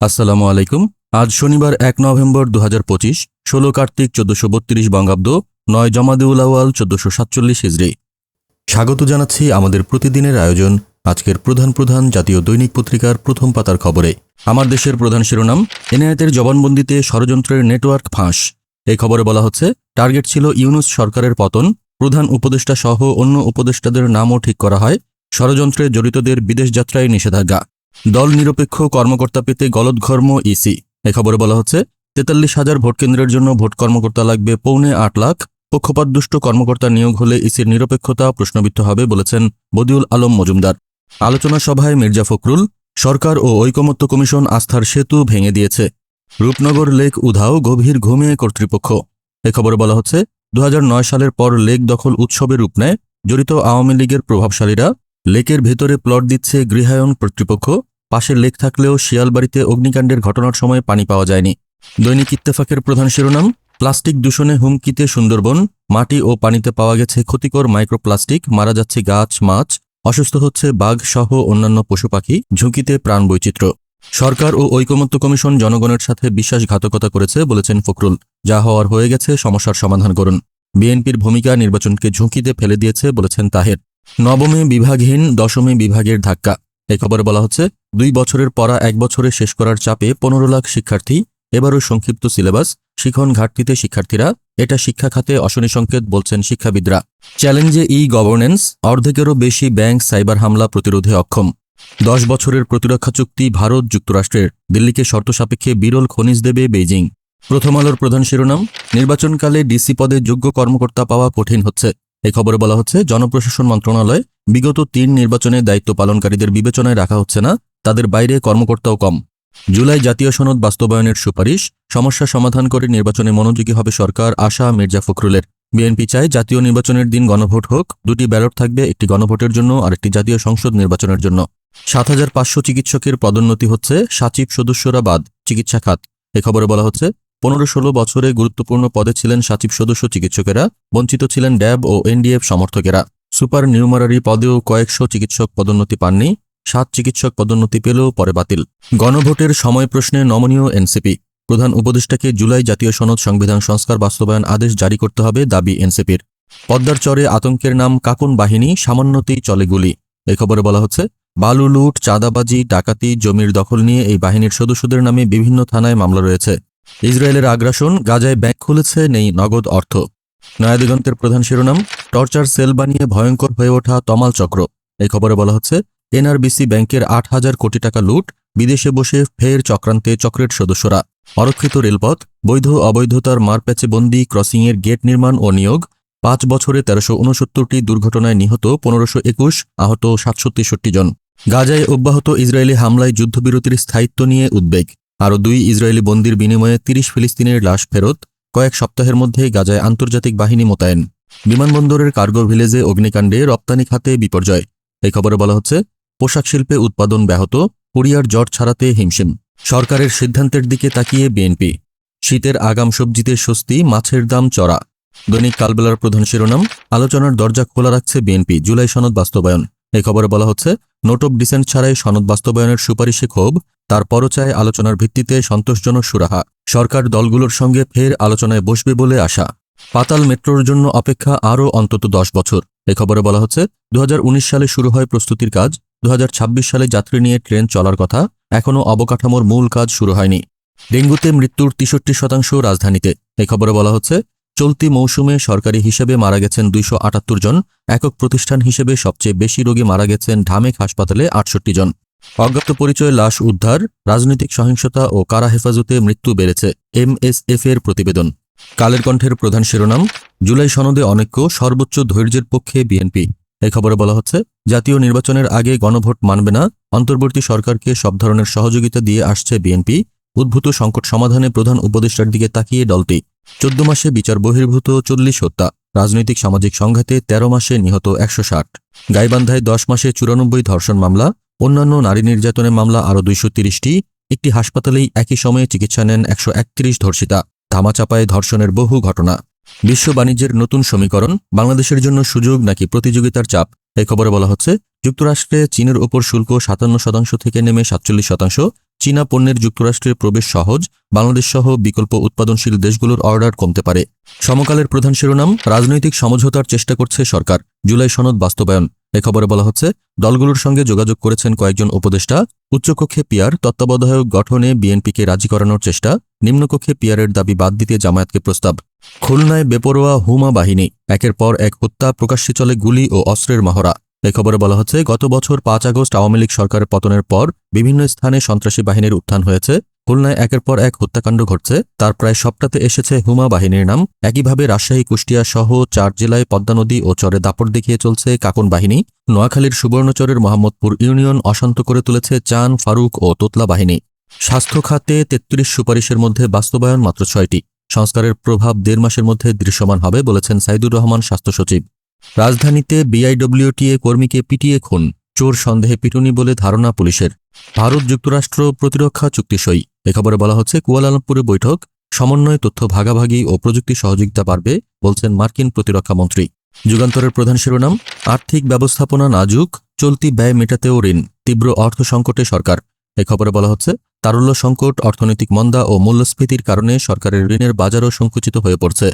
আসসালামু আলাইকুম। আজ শনিবার এক নভেম্বর দু হাজার পঁচিশ, ষোলো কার্তিক চোদ্দশো বত্রিশ বঙ্গাব্দ, নয় জমাদেউল আওয়াল চোদ্দশো সাতচল্লিশ হিজড়ি স্বাগত জানাচ্ছি আমাদের প্রতিদিনের আয়োজন, আজকের প্রধান প্রধান জাতীয় দৈনিক পত্রিকার প্রথম পাতার খবরে। আমার দেশের প্রধান শিরোনাম এনআইতের জবানবন্দিতে ষড়যন্ত্রের নেটওয়ার্ক ফাঁস। এই খবরে বলা হচ্ছে, টার্গেট ছিল ইউনুস সরকারের পতন, প্রধান উপদেষ্টা সহ অন্য উপদেষ্টাদের নামও ঠিক করা হয়, ষড়যন্ত্রে জড়িতদের বিদেশ যাত্রায় নিষেধাজ্ঞা। দল নিরপেক্ষ কর্মকর্তা পেতে গলদঘর্ম ইসি। এ খবরে বলা হচ্ছে, তেতাল্লিশ হাজার ভোট কেন্দ্রের জন্য ভোট কর্মকর্তা লাগবে পৌনে আট লাখ। পক্ষপাতদুষ্ট কর্মকর্তা নিয়োগ হলে ইসির নিরপেক্ষতা প্রশ্নবিদ্ধ হবে বলেছেন বদিউল আলম মজুমদার। আলোচনা সভায় মির্জা ফখরুল, সরকার ও ঐকমত্য কমিশন আস্থার সেতু ভেঙে দিয়েছে। রূপনগর লেক উধাও গভীর ঘুমিয়ে কর্তৃপক্ষ। এ খবরে বলা হচ্ছে দু হাজার নয় সালের পর লেক দখল উৎসবে রূপ নেয়, জড়িত আওয়ামী লীগের প্রভাবশালীরা। লেকের ভেতরে প্লট দিচ্ছে গৃহায়ন কর্তৃপক্ষ। পাশের লেক থাকলেও শিয়ালবাড়িতে অগ্নিকাণ্ডের ঘটনার সময় পানি পাওয়া যায়নি। দৈনিক ইত্তেফাকের প্রধান শিরোনাম, প্লাস্টিক দূষণে হুমকিতে সুন্দরবন, মাটি ও পানিতে পাওয়া গেছে ক্ষতিকর মাইক্রোপ্লাস্টিক, মারা যাচ্ছে গাছ, মাছ, অসুস্থ হচ্ছে বাঘ সহ অন্যান্য পশু পাখি, ঝুঁকিতে প্রাণ বৈচিত্র্য। সরকার ও ঐকমত্য কমিশন জনগণের সাথে বিশ্বাসঘাতকতা করেছে বলেছেন ফখরুল। যা হওয়ার হয়ে গেছে, সমস্যার সমাধান করুন। বিএনপির ভূমিকা নির্বাচনকে ঝুঁকিতে ফেলে দিয়েছে বলেছেন তাহের। নবমে বিভাগহীন, দশমে বিভাগের ধাক্কা। এ খবরে বলা হচ্ছে, দুই বছরের পড়া এক বছরে শেষ করার চাপে পনেরো লাখ শিক্ষার্থী, এবারও সংক্ষিপ্ত সিলেবাস, শিখন ঘাটতিতে শিক্ষার্থীরা, এটা শিক্ষা খাতে অশনি সংকেত বলছেন শিক্ষাবিদরা। চ্যালেঞ্জে ই গভর্নেন্স অর্ধেকেরও বেশি ব্যাংক সাইবার হামলা প্রতিরোধে অক্ষম। দশ বছরের প্রতিরক্ষা চুক্তি ভারত যুক্তরাষ্ট্রের, দিল্লিকে শর্ত সাপেক্ষে বিরল খনিজ দেবে বেইজিং। প্রথম আলোর প্রধান শিরোনাম, নির্বাচনকালে ডিসি পদে যোগ্য কর্মকর্তা পাওয়া কঠিন হচ্ছে। এই খবরে বলা হচ্ছে, জনপ্রশাসন মন্ত্রণালয় বিগত তিন নির্বাচনে দায়িত্ব পালনকারীদের বিবেচনায় রাখা হচ্ছে না, তাদের বাইরে কর্মকর্তাও কম। জুলাই জাতীয় সনদ বাস্তবায়নের সুপারিশ, সমস্যা সমাধান করে নির্বাচনে মনোযোগী হবে সরকার, আশা মির্জা ফখরুলের। বিএনপি চায় জাতীয় নির্বাচনের দিন গণভোট হোক, দুটি ব্যালট থাকবে, একটি গণভোটের জন্য আর একটি জাতীয় সংসদ নির্বাচনের জন্য। সাত হাজার পাঁচশো চিকিৎসকের পদোন্নতি হচ্ছে, সাচিব সদস্যরা বাদ, চিকিৎসা খাত। এ খবরে বলা হচ্ছে পনেরো ষোলো বছরে গুরুত্বপূর্ণ পদে ছিলেন সাচিব সদস্য চিকিৎসকেরা, বঞ্চিত ছিলেন ড্যাব ও এনডিএফ সমর্থকেরা। সুপার নিউমারারি পদেও কয়েকশো চিকিৎসক পদোন্নতি পাননি, সাত চিকিৎসক পদোন্নতি পেলেও পরে বাতিল। গণভোটের সময় প্রশ্নে নমনীয় এনসিপি। প্রধান উপদেষ্টাকে জুলাই জাতীয় সনদ সংবিধান সংস্কার বাস্তবায়ন আদেশ জারি করতে হবে দাবি এনসিপির। পদ্মার চরে আতঙ্কের নাম কাকুন বাহিনী, সামান্যতেই চলে গুলি। এ খবরে বলা হচ্ছে, বালু লুট, চাঁদাবাজি, ডাকাতি, জমির দখল নিয়ে এই বাহিনীর সদস্যদের নামে বিভিন্ন থানায় মামলা রয়েছে। ইসরায়েলের আগ্রাসন গাজায় ব্যাংক খুলেছে, নেই নগদ অর্থ। নয়াদিগন্তের প্রধান শিরোনাম, টর্চার সেল বানিয়ে ভয়ঙ্কর হয়ে ওঠা তমাল চক্র। এই খবরে বলা হচ্ছে, এনআরবিসি ব্যাংকের আট হাজার কোটি টাকা লুট, বিদেশে বসে ফের চক্রান্তে চক্রের সদস্যরা। অরক্ষিত রেলপথ, বৈধ অবৈধতার মারপ্যাচে বন্দি ক্রসিংয়ের গেট নির্মাণ ও নিয়োগ, পাঁচ বছরে তেরোশো উনসত্তরটি দুর্ঘটনায় নিহত পনেরোশো একুশ আহত সাতশো তেষট্টি জন। গাজায় অব্যাহত ইসরায়েলি হামলায় যুদ্ধবিরতির স্থায়িত্ব নিয়ে উদ্বেগ। আরও দুই ইসরায়েলি বন্দির বিনিময়ে তিরিশ ফিলিস্তিনের লাশ ফেরত, কয়েক সপ্তাহের মধ্যে গাজায় আন্তর্জাতিক বাহিনী মোতায়েন। বিমানবন্দরের কার্গো ভিলেজে অগ্নিকাণ্ডে রপ্তানি খাতে বিপর্যয়। এই খবরে বলা হচ্ছে, পোশাক শিল্পে উৎপাদন ব্যাহত, কোরিয়ার জট ছাড়াতে হিমশিম। সরকারের সিদ্ধান্তের দিকে তাকিয়ে বিএনপি। শীতের আগাম সবজিতে স্বস্তি, মাছের দাম চড়া। দৈনিক কালবেলার প্রধান শিরোনাম, আলোচনার দরজা খোলা রাখছে বিএনপি, জুলাই সনদ বাস্তবায়ন। এই খবরে বলা হচ্ছে, নোট অব ডিসেন্ট ছাড়াই সনদ বাস্তবায়নের সুপারিশে ক্ষোভ তারপরও চায় আলোচনার ভিত্তিতে সন্তোষজনক সুরাহা। সরকার দলগুলোর সঙ্গে ফের আলোচনায় বসবে বলে আশা। পাতাল মেট্রোর জন্য অপেক্ষা আরও অন্তত দশ বছর। এ খবরে বলা হচ্ছে, দুহাজার উনিশ সালে শুরু হয় প্রস্তুতির কাজ, দুহাজার ছাব্বিশ সালে যাত্রী নিয়ে ট্রেন চলার কথা, এখনও অবকাঠামোর মূল কাজ শুরু হয়নি। ডেঙ্গুতে মৃত্যুর তেষট্টি শতাংশ রাজধানীতে। এ খবরে বলা হচ্ছে, চলতি মৌসুমে সরকারি হিসেবে মারা গেছেন দুইশো আটাত্তর জন, একক প্রতিষ্ঠান হিসেবে সবচেয়ে বেশি রোগী মারা গেছেন ঢামেক হাসপাতালে আটষট্টি জন। অজ্ঞাত পরিচয় লাশ উদ্ধার, রাজনৈতিক সহিংসতা ও কারা হেফাজতে মৃত্যু বেড়েছে এমএসএফ এর প্রতিবেদন। কালের কণ্ঠের প্রধান শিরোনাম, জুলাই সনদে অনৈক্য সর্বোচ্চ ধৈর্যের পক্ষে বিএনপি। এই খবরে বলা হচ্ছে, জাতীয় নির্বাচনের আগে গণভোট মানবে না, অন্তর্বর্তী সরকারকে সব ধরনের সহযোগিতা দিয়ে আসছে বিএনপি। উদ্ভূত সংকট সমাধানে প্রধান উপদেষ্টার দিকে তাকিয়ে দলটি। চোদ্দ মাসে বিচার বহির্ভূত চল্লিশ হত্যা, রাজনৈতিক সামাজিক সংঘাতে ১৩ মাসে নিহত একশো ষাট। গাইবান্ধায় দশ মাসে চুরানব্বই ধর্ষণ মামলা অন্যান্য নারী নির্যাতনের মামলা আরও দুইশো তিরিশটি। একটি হাসপাতালেই একই সময়ে চিকিৎসা নেন একশো একত্রিশ ধর্ষিতা। ধামাচাপায় ধর্ষণের বহু ঘটনা। বিশ্ব বাণিজ্যের নতুন সমীকরণ, বাংলাদেশের জন্য সুযোগ নাকি প্রতিযোগিতার চাপ? এই খবরে বলা হচ্ছে, যুক্তরাষ্ট্রে চীনের ওপর শুল্ক সাতান্ন শতাংশ থেকে নেমে সাতচল্লিশ শতাংশ। চীনা পণ্যের যুক্তরাষ্ট্রে প্রবেশ সহজ। বাংলাদেশ সহ বিকল্প উৎপাদনশীল দেশগুলোর অর্ডার কমতে পারে। সমকালের প্রধান শিরোনাম, রাজনৈতিক সমঝোতার চেষ্টা করছে সরকার। জুলাই সনদ বাস্তবায়ন। এ খবরে বলা হচ্ছে, দলগুলোর সঙ্গে যোগাযোগ করেছেন কয়েকজন উপদেষ্টা, উচ্চকক্ষে পিয়ার তত্ত্বাবধায়ক গঠনে বিএনপিকে রাজি করানোর চেষ্টা, নিম্নকক্ষে পিয়ারের দাবি বাদ দিতে জামায়াতকে প্রস্তাব। খুলনায় বেপরোয়া হুমা বাহিনী, একের পর এক হত্যা প্রকাশ্যে চলে গুলি ও অস্ত্রের মহড়া। এ খবরে বলা হচ্ছে, গত বছর পাঁচ আগস্ট আওয়ামী লীগ সরকারের পতনের পর বিভিন্ন স্থানে সন্ত্রাসী বাহিনীর উত্থান হয়েছে। খুলনায় একের পর এক হত্যাকাণ্ড ঘটছে। তার প্রায় সবটাতে এসেছে হুমা বাহিনীর নাম। একইভাবে রাজশাহী, কুষ্টিয়া সহ চার জেলায় পদ্মা নদী ও চরে দাপট দেখিয়ে চলছে কাকন বাহিনী। নোয়াখালীর সুবর্ণচরের মোহাম্মদপুর ইউনিয়ন অশান্ত করে তুলেছে চান ফারুক ও তোতলা বাহিনী। স্বাস্থ্য খাতে তেত্রিশ সুপারিশের মধ্যে বাস্তবায়ন মাত্র ছয়টি। সংস্কারের প্রভাব দেড় মাসের মধ্যে দৃশ্যমান হবে বলেছেন সাইদুর রহমান স্বাস্থ্য সচিব। রাজধানীতে বিআইডব্লিউটিএ কর্মীকে পিটিয়ে খুন। চোর সন্দেহে পিটুনি বলে ধারণা পুলিশের। ভারত যুক্তরাষ্ট্র প্রতিরক্ষা চুক্তি সই। এ খবরে বলা হচ্ছে, কুয়ালালামপুরে বৈঠক, সমন্বয়, তথ্য ভাগাভাগি ও প্রযুক্তি সহযোগিতা বাড়বে, বলছেন মার্কিন প্রতিরক্ষা মন্ত্রী। যুগান্তরের প্রধান শিরোনাম, আর্থিক ব্যবস্থাপনা নাজুক, চলতি ব্যয় মেটাতেও ঋণ, তীব্র অর্থ সংকটে সরকার। এ খবরে বলা হচ্ছে, তারল্য সংকট, অর্থনৈতিক মন্দা ও মূল্যস্ফীতির কারণে সরকারের ঋণের বাজারও সংকুচিত হয়ে পড়ছে।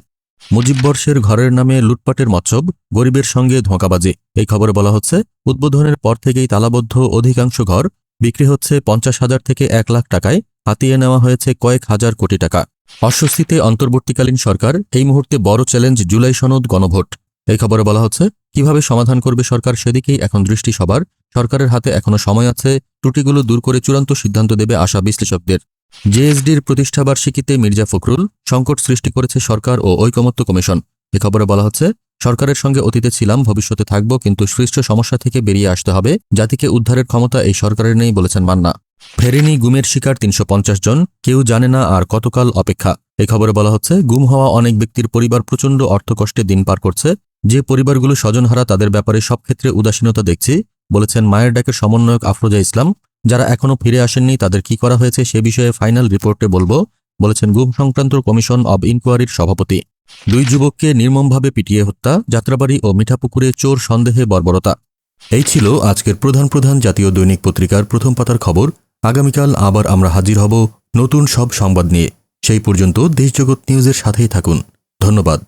মুজিববর্ষের ঘরের নামে লুটপাটের মৎসব, গরিবের সঙ্গে ধোঁকাবাজি। এই খবরে বলা হচ্ছে, উদ্বোধনের পর থেকেই তালাবদ্ধ অধিকাংশ ঘর, বিক্রি হচ্ছে পঞ্চাশ হাজার থেকে এক লাখ টাকায়, হাতিয়ে নেওয়া হয়েছে কয়েক হাজার কোটি টাকা। অস্বস্তিতে অন্তর্বর্তীকালীন সরকার, এই মুহূর্তে বড় চ্যালেঞ্জ জুলাই সনদ গণভোট। এই খবরে বলা হচ্ছে, কীভাবে সমাধান করবে সরকার সেদিকেই এখন দৃষ্টি সবার, সরকারের হাতে এখনও সময় আছে, ত্রুটিগুলো দূর করে চূড়ান্ত সিদ্ধান্ত দেবে আশা বিশ্লেষকদের। জেএসডির প্রতিষ্ঠাবার্ষিকীতে মির্জা ফখরুল সংকট সৃষ্টি করেছে সরকার ও ঐকমত্য কমিশন। এ খবরে বলা হচ্ছে, সরকারের সঙ্গে অতীতে ছিলাম, ভবিষ্যতে থাকব, কিন্তু সৃষ্ট সমস্যা থেকে বেরিয়ে আসতে হবে, জাতিকে উদ্ধারের ক্ষমতা এই সরকারের নেই বলেছেন মান্না। ফেরেনি গুমের শিকার তিনশো পঞ্চাশ জন, কেউ জানে না আর কতকাল অপেক্ষা। এই খবরে বলা হচ্ছে, গুম হওয়া অনেক ব্যক্তির পরিবার প্রচণ্ড অর্থকষ্টে দিন পার করছে। যে পরিবারগুলো স্বজনহারা, তাদের ব্যাপারে সব ক্ষেত্রে উদাসীনতা দেখছি, বলেছেন মায়ের ডাকের সমন্বয়ক আফরোজা ইসলাম। যারা এখনও ফিরে আসেননি, তাদের কি করা হয়েছে সে বিষয়ে ফাইনাল রিপোর্টে বলব, বলেছেন গুম সংক্রান্ত কমিশন অব ইনকোয়ারির সভাপতি। দুই যুবককে নির্মমভাবে পিটিয়ে হত্যা, যাত্রাবাড়ি ও মিঠাপুকুরে চোর সন্দেহে বর্বরতা। এই ছিল আজকের প্রধান প্রধান জাতীয় দৈনিক পত্রিকার প্রথম পাতার খবর। আগামীকাল আবার আমরা হাজির হব নতুন সব সংবাদ নিয়ে। সেই পর্যন্ত দেশজগৎ নিউজের সাথেই থাকুন। ধন্যবাদ।